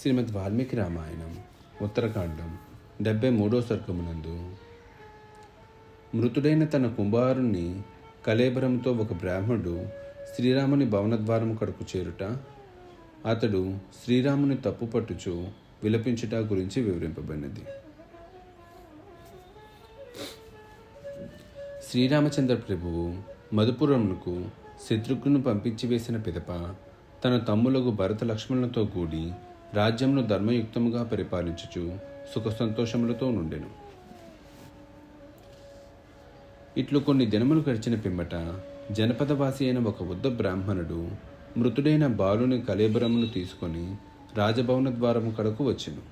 శ్రీమద్ వాల్మీకి రామాయణం ఉత్తరకాండం డెబ్బై మూడో సర్గమునందు. మృతుడైన తన కుమారుణ్ణి కలేబరంతో ఒక బ్రాహ్మణుడు శ్రీరాముని భవనద్వారము కడకు చేరుట అతడు శ్రీరాముని తప్పు పట్టుచు విలపించుట గురించి వివరింపబడినది. శ్రీరామచంద్ర ప్రభువు మధుపురమునకు శత్రుఘ్నును పంపించి వేసిన పిదప తన తమ్ములకు భరత లక్ష్మణులతో కూడి రాజ్యమును ధర్మయుక్తముగా పరిపాలించుచు సుఖ సంతోషములతో నుండెను. ఇట్లు కొన్ని దినములు గడిచిన పిమ్మట జనపదవాసి అయిన ఒక వృద్ధ బ్రాహ్మణుడు మృతుడైన బాలుని కలేబరమును తీసుకొని రాజభవన ద్వారము కడకు వచ్చెను.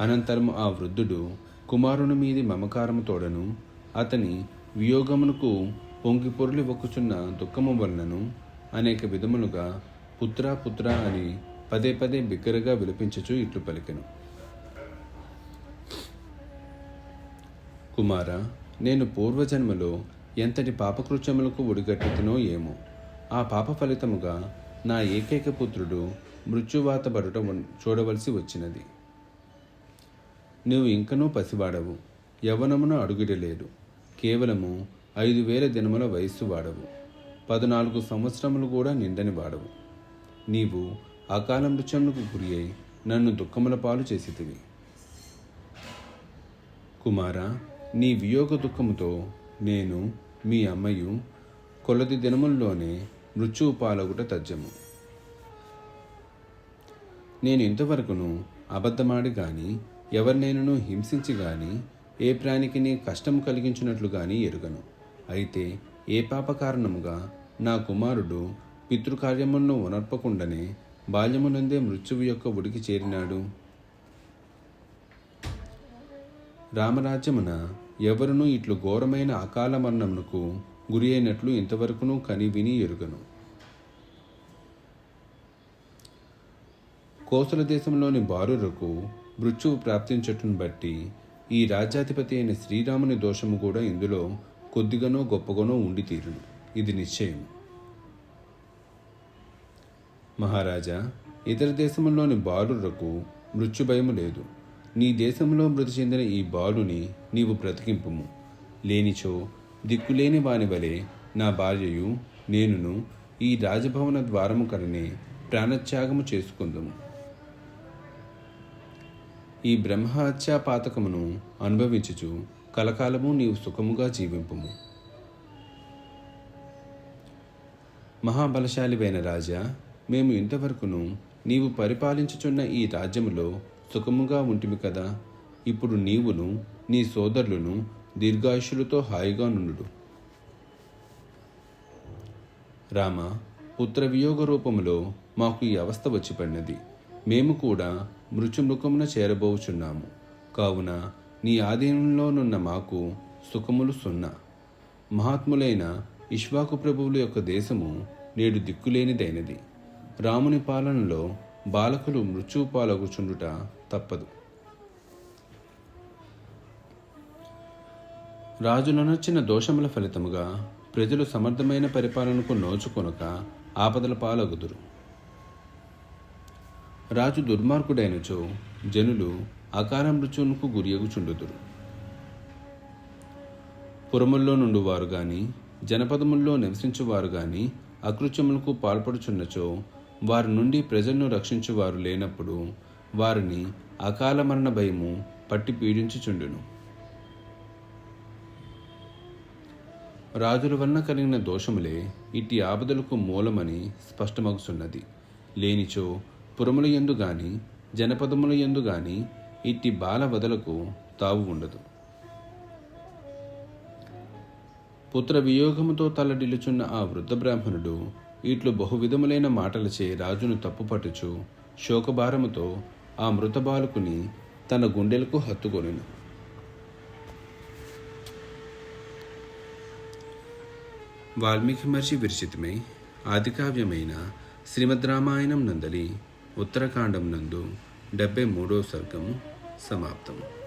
అనంతరం ఆ వృద్ధుడు కుమారుని మీది మమకారము తోడను అతని వియోగమునకు పొంగిపొరులి ఒక్కుచున్న దుఃఖము వలనను అనేక విధములుగా పుత్ర పుత్ర అని పదే పదే బిగ్గరగా విలపించుచు ఇట్లు పలికెను. కుమార నేను పూర్వజన్మలో ఎంతటి పాపకృత్యములకు ఒడిగట్టుతునో ఏమో. ఆ పాప ఫలితముగా నా ఏకైక పుత్రుడు మృత్యువాత చూడవలసి వచ్చినది. నువ్వు ఇంకనూ పసివాడవు యవనమును అడుగుడలేదు కేవలము ఐదు వేల దినముల వయస్సు వాడవు. పద్నాలుగు సంవత్సరములు కూడా నిండని వాడవు. నీవు అకాల మృత్యములకు గురి అయి నన్ను దుఃఖముల పాలు చేసితివి. కుమార నీ వియోగ దుఃఖముతో నేను మీ అమ్మయు కొలది దినముల్లోనే మృత్యువు పాలగుట తజ్జము. నేను ఇంతవరకును అబద్ధమాడి గాని ఎవరినైనను హింసించి గాని ఏ ప్రాణికిని కష్టం కలిగించినట్లు గాని ఎరుగను. అయితే ఏ పాప కారణముగా నా కుమారుడు పితృకార్యమును ఉనర్పకుండానే బాల్యమునందే మృత్యువు యొక్క ఉడికి చేరినాడు. రామరాజ్యమున ఎవరునూ ఇట్లు ఘోరమైన అకాల మరణమునకు గురి అయినట్లు ఇంతవరకును కని విని ఎరుగను. కోసల దేశంలోని బారులకు మృత్యువు ప్రాప్తించటం బట్టి ఈ రాజ్యాధిపతి అయిన శ్రీరాముని దోషము కూడా ఇందులో కొద్దిగానో గొప్పగానో ఉండి తీరును ఇది నిశ్చయం మహారాజా ఇతర దేశంలోని బాలురకు మృత్యు భయము లేదు. నీ దేశంలో మృతి చెందిన ఈ బాలుని నీవు బ్రతికింపుము. లేనిచో దిక్కులేని వాని వలె నా భార్యయు నేనును ఈ రాజభవన ద్వారము కరనే ప్రాణత్యాగము చేసుకుందుము. ఈ బ్రహ్మహత్యా పాతకమును అనుభవించుచు కలకాలము నీవు సుఖముగా జీవింపుము. మహాబలశాలివైన రాజా మేము ఇంతవరకును నీవు పరిపాలించుచున్న ఈ రాజ్యములో సుఖముగా ఉంటిమి కదా? ఇప్పుడు నీవును నీ సోదరులను దీర్ఘాయుషులతో హాయిగా నుండు రామ పుత్రవియోగ రూపములో మాకు ఈ అవస్థ వచ్చి పడినది మేము కూడా మృత్యుముఖమున చేరబోచున్నాము. కావున నీ ఆధీనంలోనున్న మాకు సుఖములు సున్నా. మహాత్ములైన ఇష్వాకు ప్రభువుల యొక్క దేశము నేడు దిక్కులేనిదైనది. రాముని పాలనలో బాలకులు మృత్యుపాలగుచుండుట తప్పదు. రాజునొచ్చిన దోషముల ఫలితముగా ప్రజలు సమర్థమైన పరిపాలనకు నోచుకొనక ఆపదల పాలగుదురు. రాజు దుర్మార్గుడైనచో జనులు అకాల మృత్యువునకు గురియగుచుండుదురు పురముల్లో నుండి వారు గాని జనపదముల్లో నివసించువారు గాని అకృత్యములకు పాల్పడుచున్నచో వారి నుండి ప్రజలను రక్షించువారు లేనప్పుడు వారిని అకాల మరణ భయము పట్టి పీడించుచుండును. రాజుల వలన కలిగిన దోషములే ఇట్టి ఆపదలకు మూలమని స్పష్టమగుచున్నది. లేనిచో పురముల ఎందు గాని జనపదముల ఎందు గాని ఇట్టి బాల వదలకు తావు ఉండదు. పుత్ర వియోగముతో తలడిల్లుచున్న ఆ వృద్ధ బ్రాహ్మణుడు ఇట్లు బహువిధములైన మాటలచే రాజును తప్పుపట్టుచు శోకభారముతో ఆ మృత బాలుకుని తన గుండెలకు హత్తుకొనెను. వాల్మీకి మహర్షి విరచితమై ఆదికావ్యమైన శ్రీమద్ రామాయణం నందలి ఉత్తరకాండం నందు డెబ్బై మూడో సర్గము సమాప్తము